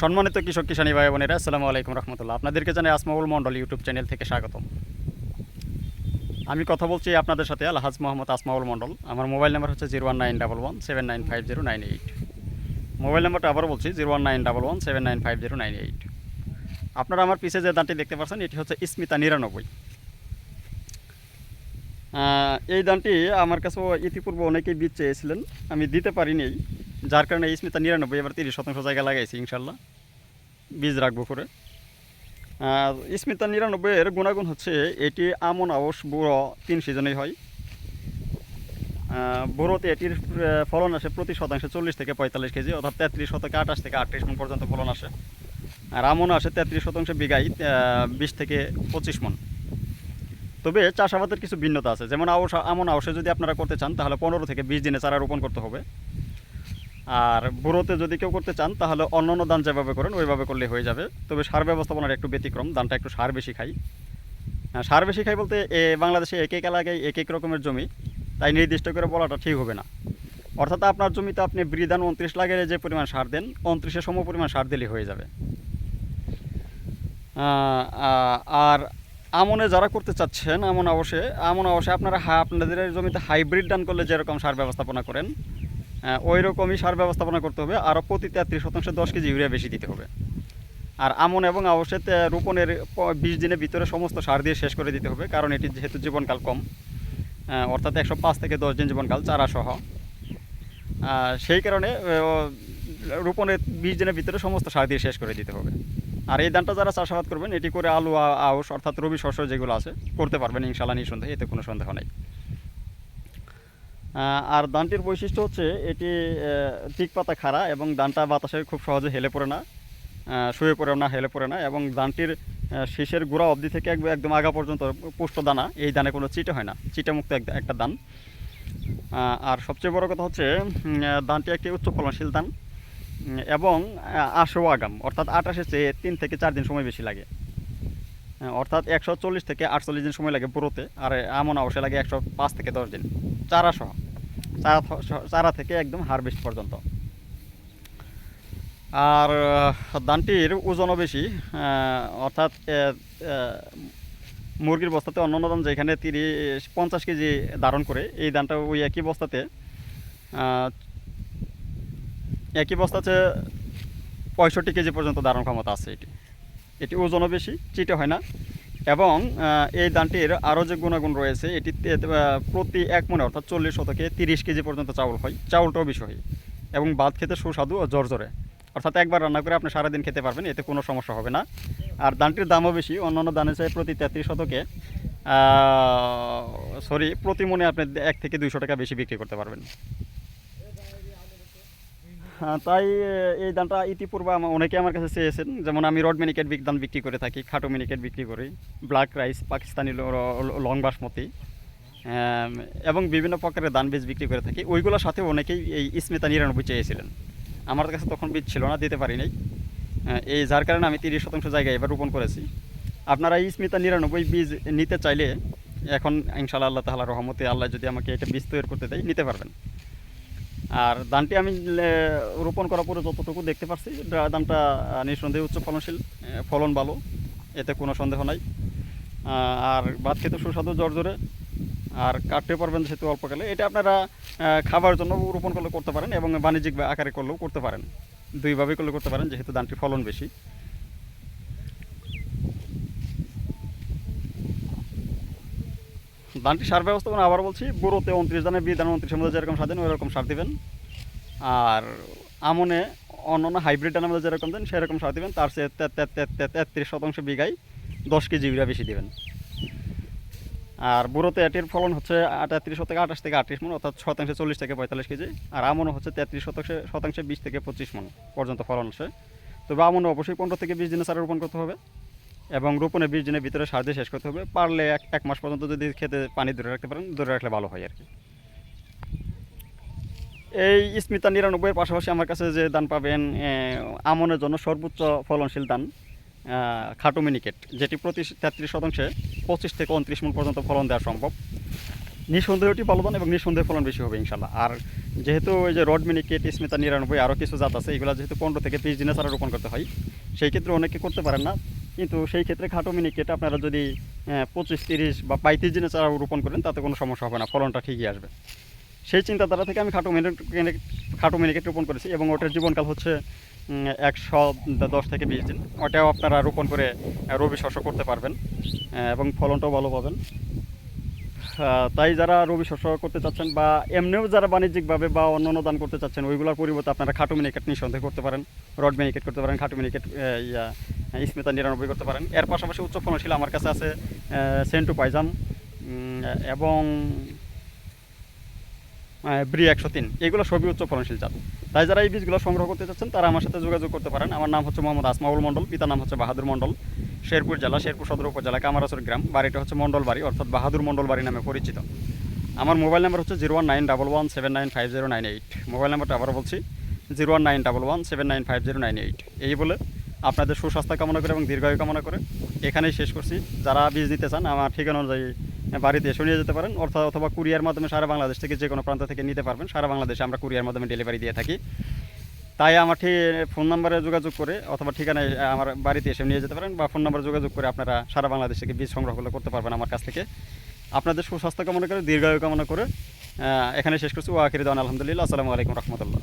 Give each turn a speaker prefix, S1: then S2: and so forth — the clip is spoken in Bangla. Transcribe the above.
S1: সম্মানিত কৃষক কিষানী ভাই বোনেরা, আসসালামু আলাইকুম রহমতুল্লাহ। আপনাদেরকে জানাই আসমাউল মন্ডল ইউটিউব চ্যানেল থেকে স্বাগতম। আমি কথা বলছি আপনাদের সাথে আলহাজ মোহাম্মদ আসমাউল মন্ডল আমার মোবাইল নাম্বার হচ্ছে zero one nine double one seven nine five zero nine eight. Mobile নাম্বারটা আবার বলছি, zero one nine double one seven nine five zero nine eight. আপনারা আমার পিছে যে দানটি দেখতে পাচ্ছেন, এটি হচ্ছে স্মিতা নিরানব্বই। এই দানটি আমার কাছেও ইতিপূর্বে অনেকেই বীজ চেয়েছিলেন, আমি দিতে পারিনি। যার কারণে এই স্মিতা নিরানব্বই এবার তিরিশ শতাংশ জায়গা লাগাইছি, ইনশাল্লাহ। বীজ রাখব করে আর স্মিতা নিরানব্বই এর গুণাগুণ হচ্ছে, এটি আমন আবস বুড়ো তিন সিজনেই হয়। বুড়োতে এটির ফলন আসে প্রতি শতাংশে চল্লিশ থেকে পঁয়তাল্লিশ কেজি, অর্থাৎ তেত্রিশ শতকে আঠাশ থেকে আটত্রিশ মন পর্যন্ত ফলন আসে। আর আমন আসে তেত্রিশ শতাংশ বিঘাই বিশ থেকে পঁচিশ মন। তবে চাষাবাদের কিছু ভিন্নতা আছে। যেমন আউশ, আমন আউশে যদি আপনারা করতে চান, তাহলে পনেরো থেকে বিশ দিনে চারা রোপণ করতে হবে। আর বুড়োতে যদি কেউ করতে চান তাহলে অন্য অন্য ধান যেভাবে করেন ওইভাবে করলে হয়ে যাবে। তবে সার ব্যবস্থাপনার একটু ব্যতিক্রম ধানটা একটু সার বেশি খাই। আহ, সার বেশি খাই বলতে এ বাংলাদেশে এক এক এলাকায় এক এক রকমের জমি তাই নির্দিষ্ট করে বলাটা ঠিক হবে না। অর্থাৎ আপনার জমিতে আপনি বৃদান উনত্রিশ লাগিয়ে যে পরিমাণ সার দেন উনত্রিশের সম পরিমাণ সার দিলেই হয়ে যাবে। আর আমনে যারা করতে চাচ্ছেন আমন অবশ্যই আমন অবশ্যই আপনারা আপনাদের জমিতে হাইব্রিড ডান করলে যেরকম সার ব্যবস্থাপনা করেন ওই রকমই সার ব্যবস্থাপনা করতে হবে আরও প্রতি তেত্রিশ শতাংশ দশ কেজি ইউরিয়া বেশি দিতে হবে। আর আমন এবং অবশ্যই রোপণের বিশ দিনের ভিতরে সমস্ত সার দিয়ে শেষ করে দিতে হবে, কারণ এটি যেহেতু জীবনকাল কম অর্থাৎ একশো পাঁচ থেকে দশ দিন জীবনকাল চারা সহ সেই কারণে রোপণের বিশ দিনের ভিতরে সমস্ত সার দিয়ে শেষ করে দিতে হবে। আর এই ধানটা যারা চাষাবাদ করবেন, এটি করে আলু আউশ, অর্থাৎ রবি শস্য যেগুলো আছে, করতে পারবেন ইনশাল্লাহ নিঃসন্দেহে, এতে কোনো সন্দেহ নেই। আর ধানটির বৈশিষ্ট্য হচ্ছে এটি টিক পাতা খাড়া এবং দানটা বাতাসে খুব সহজে হেলে পড়ে না শুয়ে পড়ে না হেলে পড়ে না এবং ধানটির আহ, শীষের গোড়া অবধি থেকে একদম- আগা পর্যন্ত পুষ্ট দানা এই দানে কোনো চিটে হয় না চিটে মুক্ত একটা আহ, আর সবচেয়ে বড় কথা হচ্ছে ধানটি একটি উচ্চ ফলনশীল উম, এবং আশো আগাম অর্থাৎ আটাশের চেয়ে তিন থেকে চার দিন সময় বেশি লাগে। অর্থাৎ একশো চল্লিশ থেকে আটচল্লিশ দিন সময় লাগে পুরোতে আর এমন অবশ্যই লাগে একশো পাঁচ থেকে দশ দিন চারা সহ। চারা থেকে একদম হারভেস্ট পর্যন্ত। আর ধানটির ওজনও বেশি অর্থাৎ মুরগির বস্তাতে অন্য অন্য ধান যেখানে তিরিশ, পঞ্চাশ কেজি ধারণ করে, এই ধানটা ওই একই বস্তাতে একই বস্তাতে পঁয়ষট্টি কেজি পর্যন্ত ধারণ ক্ষমতা আছে এটি। এটি ওজনও বেশি, চিটে হয় না। এবং এই ধানটির আরও যে গুণাগুণ রয়েছে এটি প্রতি এক মনে অর্থাৎ চল্লিশ শতকে তিরিশ কেজি পর্যন্ত চাউল হয়। চাউলটাও বেশি হয় এবং ভাত খেতে সুস্বাদু ও জর্জরে অর্থাৎ একবার রান্না করে আপনি সারাদিন খেতে পারবেন, এতে কোনো সমস্যা হবে না। আর ধানটির দামও বেশি, অন্যান্য ধানের চাই প্রতি তেত্রিশ শতকে সরি, প্রতি মনে আপনি এক থেকে দুইশো টাকা বেশি বিক্রি করতে পারবেন। তাই এই ধানটা ইতিপূর্বে আমার অনেকে আমার কাছে চেয়েছেন, যেমন আমি রড মিনিকেট বিগ ধান বিক্রি করে থাকি, খাটো মিনিকেট বিক্রি করি, ব্ল্যাক রাইস, পাকিস্তানি ল- বাসমতি এবং বিভিন্ন প্রকারের ধান বীজ বিক্রি করে থাকি। ওইগুলোর সাথে অনেকেই এই স্মিতা নিরানব্বই চেয়েছিলেন। আমার কাছে তখন বীজ ছিল না, দিতে পারি নাই। এই যার কারণে আমি তিরিশ শতাংশ জায়গায় এবার রোপণ করেছি। আপনারা এই স্মিতা নিরানব্বই বীজ নিতে চাইলে এখন ইনশাল্লাহ আল্লাহ তাআলা রহমতে আল্লাহ যদি আমাকে এটা বীজ তৈরি করতে দেয়, নিতে পারবেন। আর ধানটি আমি রোপণ করার পরে যতটুকু দেখতে পাচ্ছি দামটা নিঃসন্দেহে উচ্চ ফলনশীল ফলন ভালো, এতে কোনো সন্দেহ নাই। আর ভাত খেতে সুস্বাদু জর্জরে আর কাটতে পারবেন যেহেতু অল্পকালে এটা আপনারা খাবার জন্য রোপণ করলে করতে পারেন এবং বাণিজ্যিক আকারে করলেও করতে পারেন। দুইভাবে করলে করতে পারেন, যেহেতু ধানটি ফলন বেশি। ধানটি সার ব্যবস্থাপনা আবার বলছি, বুড়োতে উনত্রিশ দানে বি দানে উনত্রিশের মধ্যে যেরকম সার দেন ওই রকম সার দেবেন। আর আমনে অন্য অন্য হাইব্রিড ধানের মধ্যে যেরকম দেন, সেরকম সার দেবেন। তার চেয়ে তেত্রিশ শতাংশ বিঘায় দশ কেজি ইউরিয়া বেশি দেবেন। আর বুড়োতে এটির ফলন হচ্ছে তেত্রিশ থেকে আঠাশ থেকে আটত্রিশ মন, অর্থাৎ শতাংশে চল্লিশ থেকে পঁয়তাল্লিশ কেজি। আর আমনও হচ্ছে তেত্রিশ শতাংশে শতাংশে বিশ থেকে পঁচিশ মন পর্যন্ত ফলন আসে। তবে আমনও অবশ্যই পনেরো থেকে বিশ দিনে সার রোপণ করতে হবে। এবং রোপণে বিশ দিনের ভিতরে সার দিয়ে শেষ করতে হবে। পারলে এক এক মাস পর্যন্ত যদি খেতে পানি ধরে রাখতে পারেন, ধরে রাখলে ভালো হয় আর কি। এই স্মিতা নিরানব্বইয়ের পাশাপাশি আমার কাছে যে দান পাবেন আমনের জন্য সর্বোচ্চ ফলনশীল দান খাটো মিনিকেট, যেটি প্রতি তেত্রিশ শতাংশে পঁচিশ থেকে উনত্রিশ মন পর্যন্ত ফলন দেওয়া সম্ভব। নিঃসন্দেহটি ফলন এবং নিঃসন্দেহে ফলন বেশি হবে ইনশাল্লাহ আর যেহেতু ওই যে রড মিনিকেট, স্মিতা নিরানব্বই আরও কিছু জাত আছে, এগুলো যেহেতু পনেরো থেকে বিশ দিনে ছাড়া রোপণ করতে হয়, সেই ক্ষেত্রে অনেকে করতে পারেন না। কিন্তু সেই ক্ষেত্রে খাটো মিনি কেটে আপনারা যদি পঁচিশ, তিরিশ বা পঁয়ত্রিশ দিনে চারা রোপণ করেন, তাতে কোনো সমস্যা হবে না, ফলনটা ঠিকই আসবে। সেই চিন্তাধারা থেকে আমি খাটো মিনিট খাটো মিনিকেট রোপণ করেছি এবং ওটার জীবনকাল হচ্ছে একশো দশ থেকে বিশ দিন। ওটাও আপনারা রোপণ করে রবি শস্য করতে পারবেন এবং ফলনটাও ভালো পাবেন। তাই যারা রবি শস্য করতে চাচ্ছেন বা এমনিও যারা বাণিজ্যিকভাবে বা অন্যান্য দান করতে চাচ্ছেন, ওইগুলোর পরিবর্তে আপনারা খাটো মিনিকেট নিঃসন্দেহ করতে পারেন। রড মিনিকেট করতে পারেন, খাটো মিনিকেট ইয়া স্মিতা নিরানব্বই করতে পারেন। এর পাশাপাশি উচ্চ ফলনশীল আমার কাছে আছে সেন্টু পাইজাম এবং ব্রি একশো তিন। এগুলো সবই উচ্চ ফলনশীল জাত। তাই যারা এই বীজগুলো সংগ্রহ করতে চাচ্ছেন, তারা আমার সাথে যোগাযোগ করতে পারেন। আমার নাম হচ্ছে মোহাম্মদ আসমাউল মণ্ডল, পিতার নাম হচ্ছে বাহাদুর মণ্ডল। শেরপুর জেলা, শেরপুর সদর উপজেলা কামারাসর গ্রাম। বাড়িটা হচ্ছে মণ্ডল বাড়ি অর্থাৎ বাহাদুর মণ্ডল বাড়ি নামে পরিচিত। আমার মোবাইল নাম্বার হচ্ছে zero one nine double one seven nine five zero nine eight. Mobile নাম্বারটা আবারও বলছি, zero one nine double one seven nine five zero nine eight. এই বলে আপনাদের সুস্বাস্থ্য কামনা করে এবং দীর্ঘায়ু কামনা করে এখানেই শেষ করছি। যারা বীজ নিতে চান, আমার ঠিকানা অনুযায়ী বাড়িতে এসে নিয়ে যেতে পারেন, অর্থাৎ অথবা কুরিয়ার মাধ্যমে সারা বাংলাদেশ থেকে যে কোনো প্রান্ত থেকে নিতে পারবেন। সারা বাংলাদেশে আমরা কুরিয়ার মাধ্যমে ডেলিভারি দিয়ে থাকি। তাই আমার ঠিক ফোন নাম্বারে যোগাযোগ করে অথবা ঠিকানায় আমার বাড়িতে এসে নিয়ে যেতে পারেন বা ফোন নাম্বারে যোগাযোগ করে আপনারা সারা বাংলাদেশ থেকে বীজ সংগ্রহ করতে পারবেন আমার কাছ থেকে। আপনাদের সুস্বাস্থ্য কামনা করে, দীর্ঘায়ু কামনা করে এখানে শেষ করছি। ওয়াকিরিদান আলহামদুলিল্লাহ। আসসালামু আলাইকুম রহমতুল্লাহ।